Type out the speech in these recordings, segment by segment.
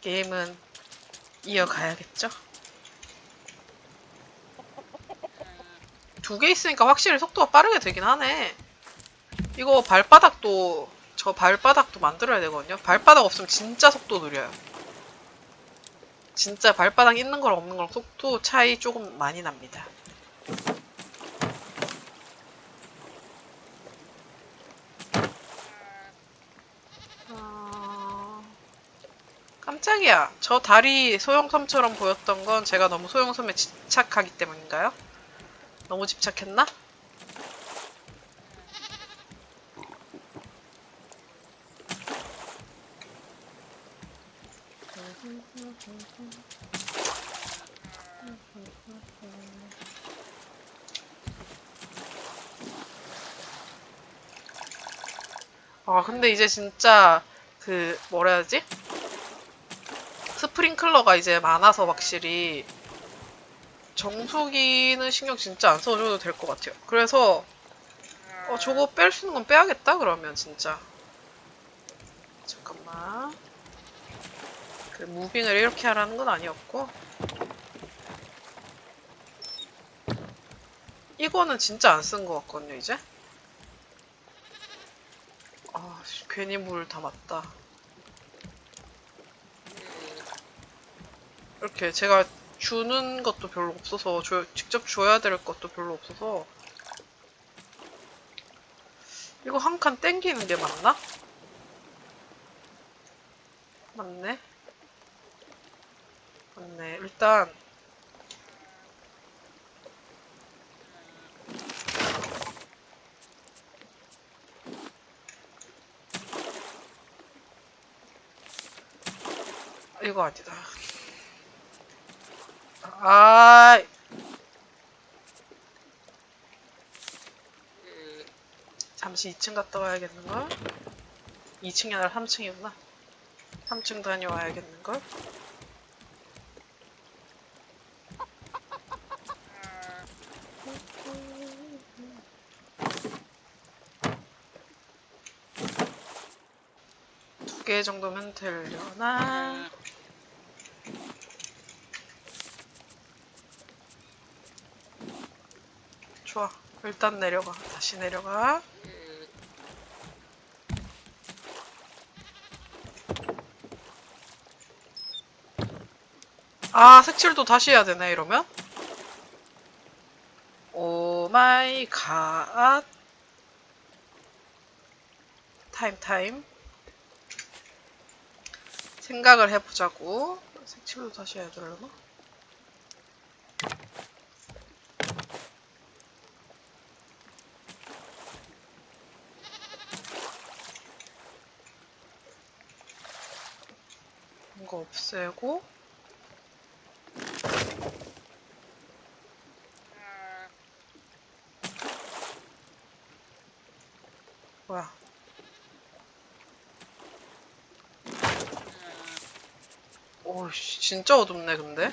게임은 이어가야겠죠? 두 개 있으니까 확실히 속도가 빠르게 되긴 하네. 이거 발바닥도 저 발바닥도 만들어야 되거든요. 발바닥 없으면 진짜 속도 느려요. 진짜 발바닥 있는 거랑 없는 거랑 속도 차이 조금 많이 납니다. 어, 깜짝이야. 저 다리 소형섬처럼 보였던 건 제가 너무 소형섬에 집착하기 때문인가요? 너무 집착했나? 아, 근데 이제 진짜 그 뭐라 해야지? 스프링클러가 이제 많아서 확실히 정수기는 신경 진짜 안 써줘도 될 것 같아요. 그래서 어, 저거 뺄 수 있는 건 빼야겠다 그러면 진짜. 잠깐만. 그 무빙을 이렇게 하라는 건 아니었고. 이거는 진짜 안 쓴 것 같거든요, 이제. 아, 씨, 괜히 물 담았다. 이렇게 제가 주는 것도 별로 없어서 줘- 직접 줘야 될 것도 별로 없어서 이거 한 칸 땡기는 게 맞나? 맞네. 맞네. 일단 이거 아니다. 아, 잠시 2층 갔다 와야겠는걸? 2층이 아니라 3층이구나. 3층 다녀와야겠는걸? 두 개 정도면 되려나? 좋아. 일단 내려가. 다시 내려가. 아, 색칠도 다시 해야 되네, 이러면? 오 마이 갓. 타임, 타임. 생각을 해보자고. 색칠도 다시 해야 되려나? 거 없애고. 뭐야? 오씨 진짜 어둡네 근데.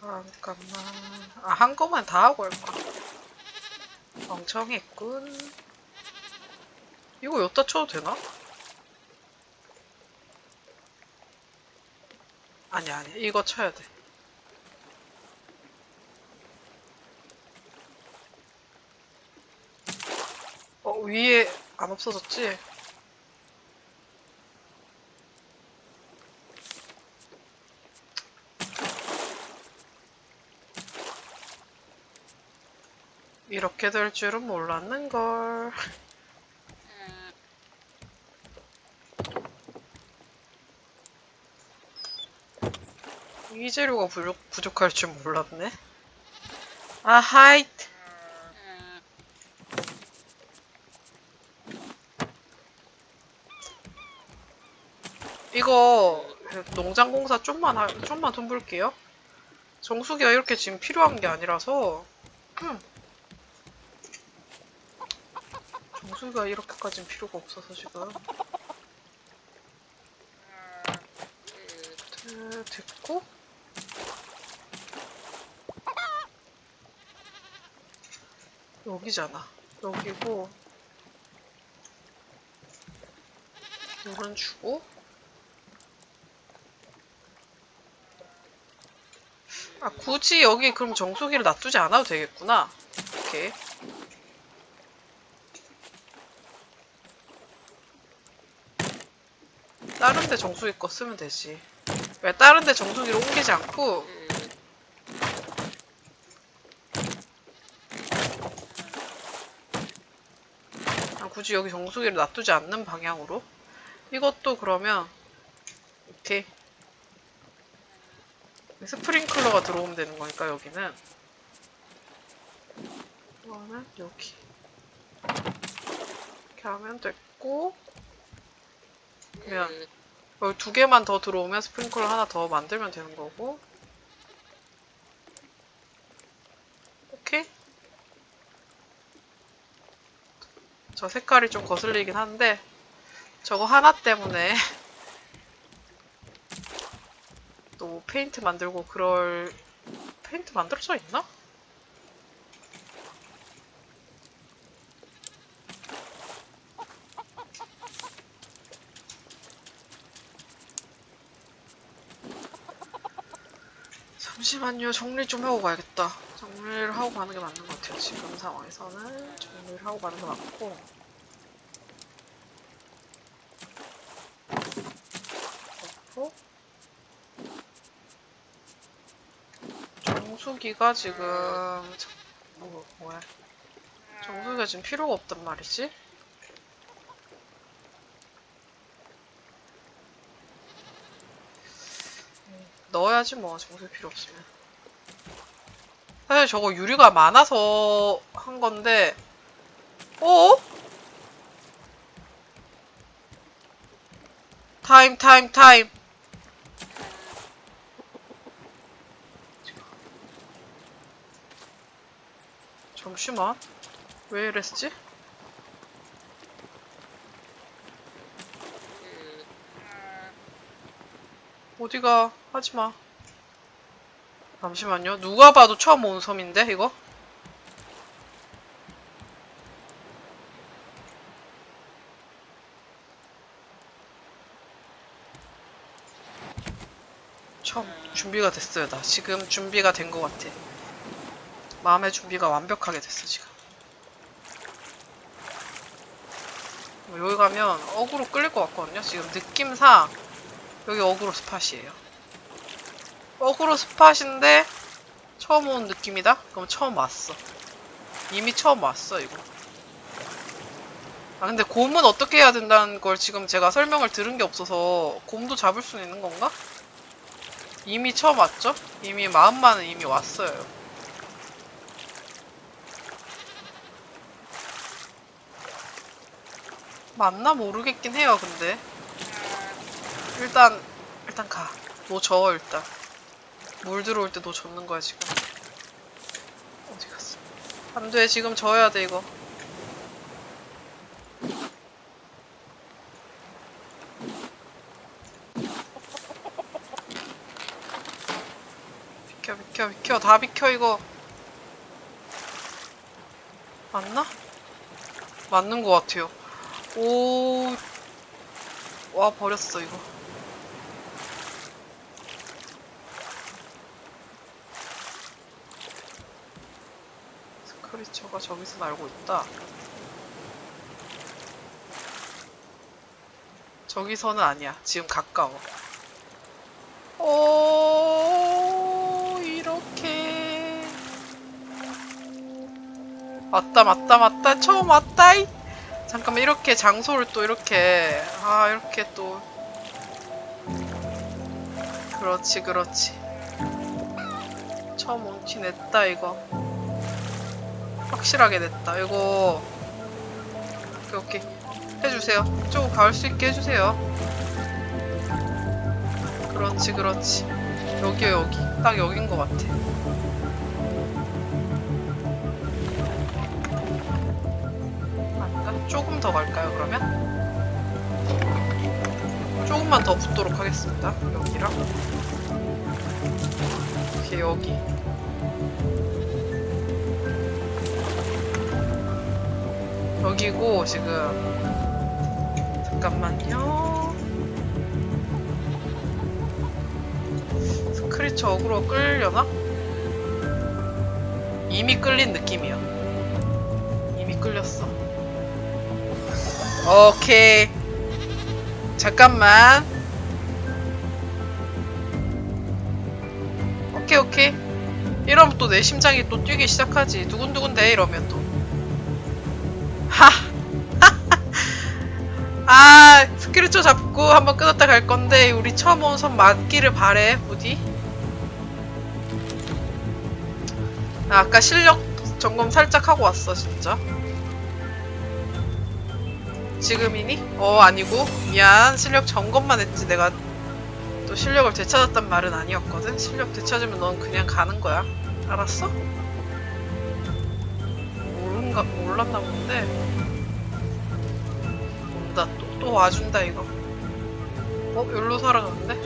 잠깐만. 아 한꺼번에 다 하고 할까 멍청했군 이거 여기다 쳐도 되나? 아니 아니 이거 쳐야 돼 어, 위에 안 없어졌지? 이렇게 될 줄은 몰랐는걸. 이 재료가 부족, 부족할 줄 몰랐네. 아, 하이트. 이거 농장 공사 좀만 하, 좀만 돈 벌게요. 정수기가 이렇게 지금 필요한 게 아니라서 음. 정수기가 이렇게까지는 필요가 없어서 지금 드- 됐고 여기잖아. 여기고 물은 주고 아 굳이 여기 그럼 정수기를 놔두지 않아도 되겠구나. 오케이. 다른 데 정수기 거 쓰면 되지. 왜 다른 데 정수기를 옮기지 않고? 아, 굳이 여기 정수기를 놔두지 않는 방향으로? 이것도 그러면 오케이. 스프링클러가 들어오면 되는 거니까 여기는. 이거는 여기. 이렇게 하면 됐고 그러면 여기 두 개만 더 들어오면 스프링클러 하나 더 만들면 되는 거고 오케이 저 색깔이 좀 거슬리긴 한데 저거 하나 때문에 또 페인트 만들고 그럴 페인트 만들어져 있나? 잠시만요. 정리 좀 하고 가야겠다. 정리를 하고 가는 게 맞는 것 같아요. 지금 상황에서는 정리를 하고 가는 게 맞고. 그렇고. 정수기가 지금 저- 뭐, 뭐야? 정수기가 지금 필요가 없단 말이지? 넣어야지 뭐 정수기 필요 없으면. 사실 저거 유리가 많아서 한 건데, 어? 타임, 타임, 타임. 잠시만. 왜 이랬지? 어디가? 하지마. 잠시만요. 누가 봐도 처음 온 섬인데, 이거? 처음 준비가 됐어요, 나. 지금 준비가 된 것 같아. 마음의 준비가 완벽하게 됐어, 지금. 뭐 여기 가면 어그로 끌릴 것 같거든요. 지금 느낌상 여기 어그로 스팟이에요. 어그로 스팟인데 처음 온 느낌이다? 그럼 처음 왔어. 이미 처음 왔어, 이거. 아, 근데 곰은 어떻게 해야 된다는 걸 지금 제가 설명을 들은 게 없어서 곰도 잡을 수 있는 건가? 이미 처음 왔죠? 이미 마음만은 이미 왔어요. 맞나 모르겠긴 해요, 근데. 일단, 일단 가. 너 저, 일단. 물 들어올 때너 젓는 거야, 지금. 어디 갔어? 안 돼, 지금 져야 돼, 이거. 비켜, 비켜, 비켜. 다 비켜, 이거. 맞나? 맞는 것 같아요. 오, 와, 버렸어, 이거. 크리처가 저기서 날고 있다. 저기서는 아니야. 지금 가까워. 오, 이렇게. 맞다, 맞다, 맞다. 처음 왔다, 이. 잠깐만, 이렇게 장소를 또 이렇게. 아, 이렇게 또. 그렇지, 그렇지. 처음 온 티 냈다, 이거. 확실하게 냈다. 이거. 오케이, 오케이. 해주세요. 이쪽으로 갈수 있게 해주세요. 그렇지, 그렇지. 여기요, 여기. 딱 여긴 것 같아. 맞다. 조금 더 갈까요, 그러면? 조금만 더 붙도록 하겠습니다. 여기랑. 오케이, 여기. 여기고 지금 잠깐만요. 스크리처 어그로 끌려나? 이미 끌린 느낌이야. 이미 끌렸어. 오케이. 잠깐만. 오케이, 오케이. 이러면 또 내 심장이 또 뛰기 시작하지. 두근두근대, 이러면 또. 하! 아, 스크리처 잡고 한번 끊었다 갈 건데, 우리 처음 온 선 맞기를 바래, 부디. 나 아까 실력 점검 살짝 하고 왔어, 진짜. 지금이니? 어, 아니고. 미안. 실력 점검만 했지. 내가 또 실력을 되찾았단 말은 아니었거든. 실력 되찾으면 넌 그냥 가는 거야. 알았어? 모른가, 몰랐나 본데. 온다. 또, 또 와준다, 이거. 어? 여기로 살아가는데?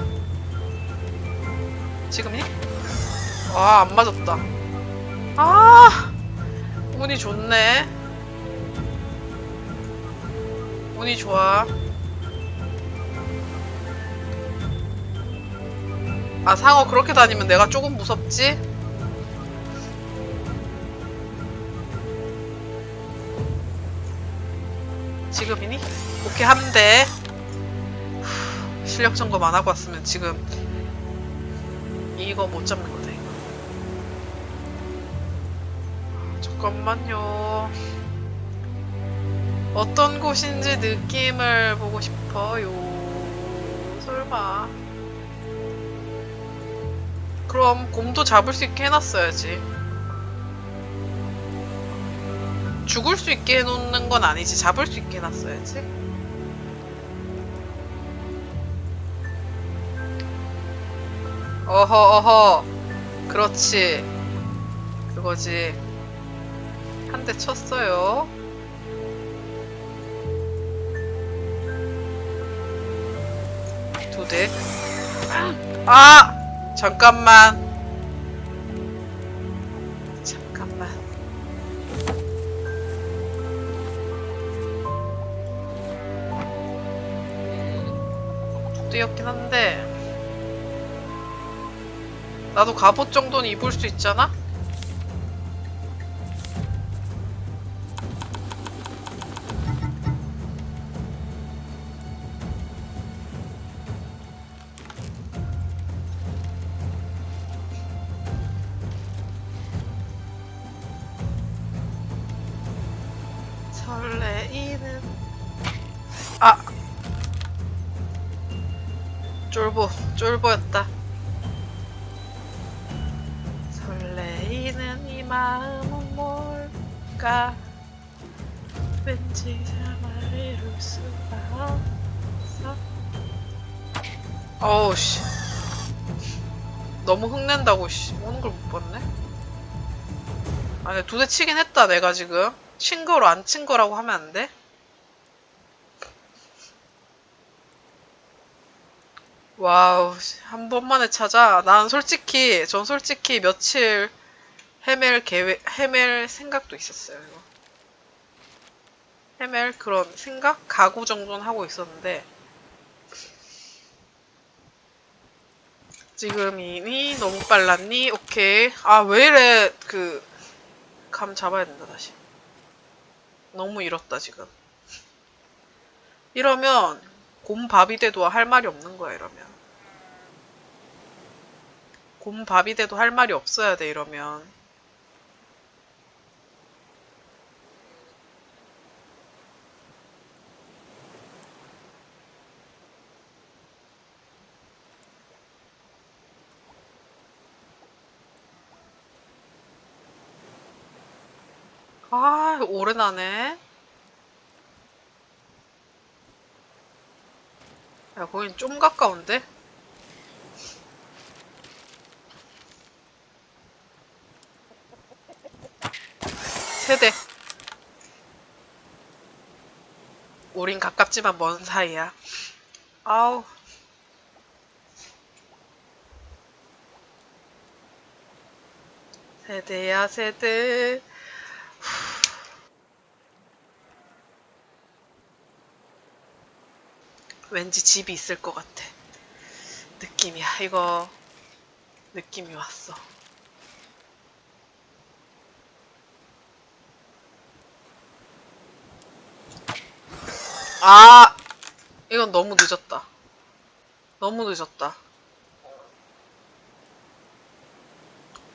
지금이니? 와, 안 맞았다. 아! 운이 좋네. 운이 좋아. 아, 상어 그렇게 다니면 내가 조금 무섭지? 지금이니? 오케이. 후, 실력 점검 안 하고 왔으면 지금 이거 못 잡는 거다, 이거. 잠깐만요. 어떤 곳인지 느낌을 보고 싶어요. 설마. 그럼 곰도 잡을 수 있게 해놨어야지. 죽을 수 있게 해놓는 건 아니지. 잡을 수 있게 해놨어야지. 어허, 어허. 그렇지. 그거지. 한 대 쳤어요. 두 대. 아! 잠깐만. 두 대였긴 한데. 나도 갑옷 정도는 입을 수 있잖아? 쫄보 쫄보였다. 설레이는 이 마음은 뭘까? 왠지 잠을 이룰 수가 없어. 어우 씨. 너무 흥낸다고 씨. 오는 걸 못 봤네? 아니 두대 치긴 했다 내가 지금. 친 거로 안 친 거라고 하면 안 돼? 와우 한 번만에 찾아. 난 솔직히 전 솔직히 며칠 헤맬 계획 헤맬 생각도 있었어요 이거. 헤맬 그런 생각? 각오 정도는 하고 있었는데. 지금이니 너무 빨랐니? 오케이. 아 왜 이래. 그 감 잡아야 된다 다시. 너무 잃었다 지금. 이러면 곰밥이 돼도 할 말이 없는 거야 이러면. 곰밥이 돼도 할 말이 없어야 돼 이러면. 아 오래 나네 야 거긴 좀 가까운데? 세대. 우린 가깝지만 먼 사이야. 아우. 세대야 세대 왠지 집이 있을 것 같아. 느낌이야. 이거 느낌이 왔어. 아, 이건 너무 늦었다. 너무 늦었다.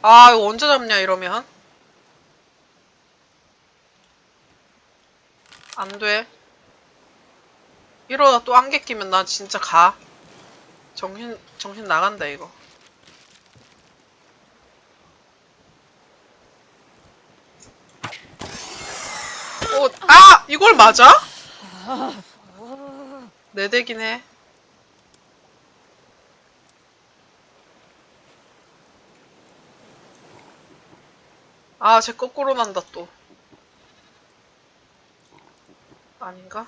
아, 이거 언제 잡냐, 이러면? 안 돼. 이러다 또 안개 끼면 나 진짜 가. 정신, 정신 나간다, 이거. 어, 아! 이걸 맞아? 내 대긴 해. 아, 쟤 거꾸로 난다, 또. 아닌가?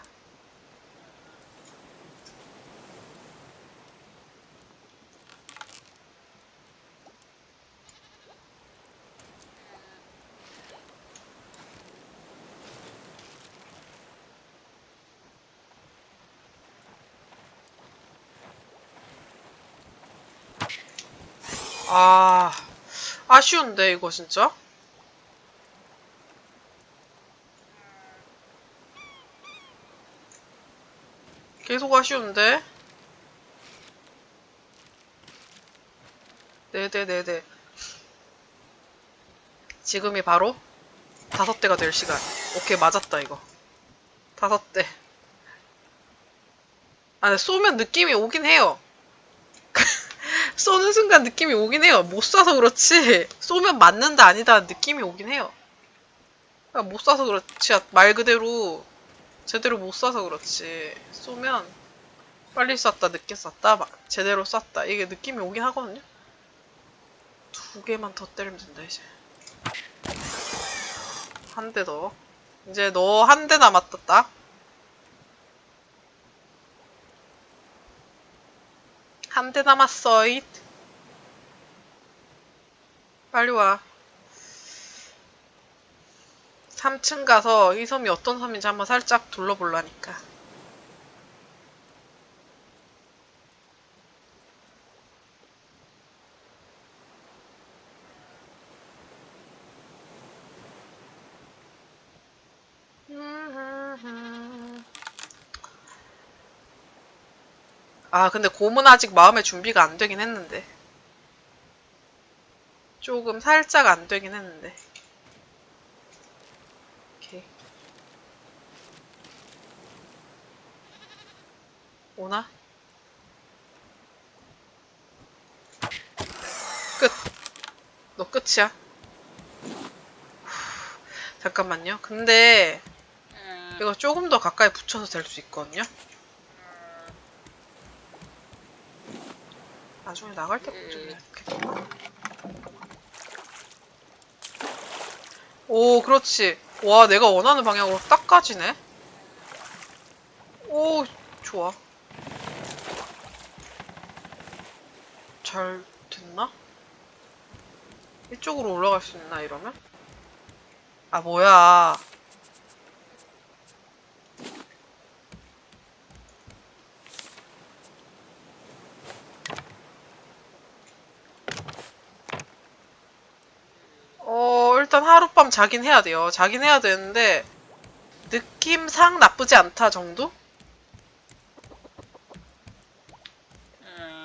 아, 아쉬운데, 이거 진짜? 계속 아쉬운데? 네네, 네네. 지금이 바로 다섯 대가 될 시간. 오케이, 맞았다, 이거. 다섯 대. 아, 근데 쏘면 느낌이 오긴 해요. 쏘는 순간 느낌이 오긴 해요. 못 쏴서 그렇지. 쏘면 맞는다 아니다 느낌이 오긴 해요. 그러니까 못 쏴서 그렇지. 말 그대로 제대로 못 쏴서 그렇지. 쏘면 빨리 쐈다, 늦게 쐈다, 막 제대로 쐈다. 이게 느낌이 오긴 하거든요. 두 개만 더 때리면 된다, 이제. 한 대 더. 이제 너 한 대 남았다, 딱. 한대 남았어, 잇. 빨리 와. 3층 가서 이 섬이 어떤 섬인지 한번 살짝 둘러볼라니까. 아, 근데 곰은 아직 마음의 준비가 안 되긴 했는데. 조금 살짝 안 되긴 했는데. 오케이. 오나? 끝. 너 끝이야. 후, 잠깐만요. 근데 이거 조금 더 가까이 붙여서 될 수 있거든요. 나중에 나갈 때좀 이렇게. 오, 그렇지. 와, 내가 원하는 방향으로 딱 가지네. 오, 좋아. 잘 됐나? 이쪽으로 올라갈 수 있나, 이러면? 아, 뭐야. 어, 일단 하룻밤 자긴 해야 돼요. 자긴 해야 되는데, 느낌상 나쁘지 않다 정도?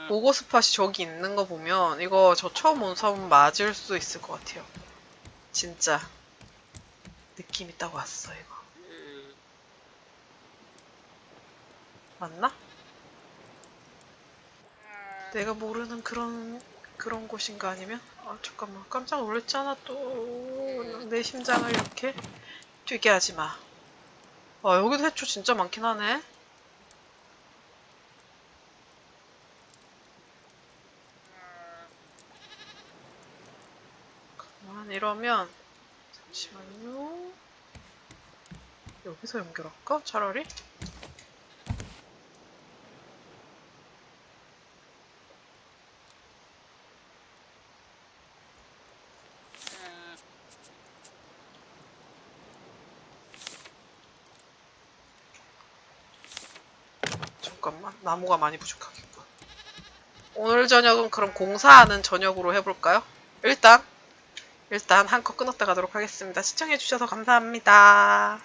보고 스팟이 저기 있는 거 보면, 이거 저 처음 온 섬 맞을 수 있을 것 같아요. 진짜. 느낌 있다고 왔어, 이거. 맞나? 내가 모르는 그런 그런 곳인가 아니면? 아 잠깐만 깜짝 놀랐잖아 또 내 심장을 이렇게 뛰게 하지 마. 와 여기도 해초 진짜 많긴 하네. 가만 이러면 잠시만요. 여기서 연결할까? 차라리? 잠깐만 나무가 많이 부족하겠군. 오늘 저녁은 그럼 공사하는 저녁으로 해볼까요? 일단 일단 한 컷 끊었다 가도록 하겠습니다. 시청해주셔서 감사합니다.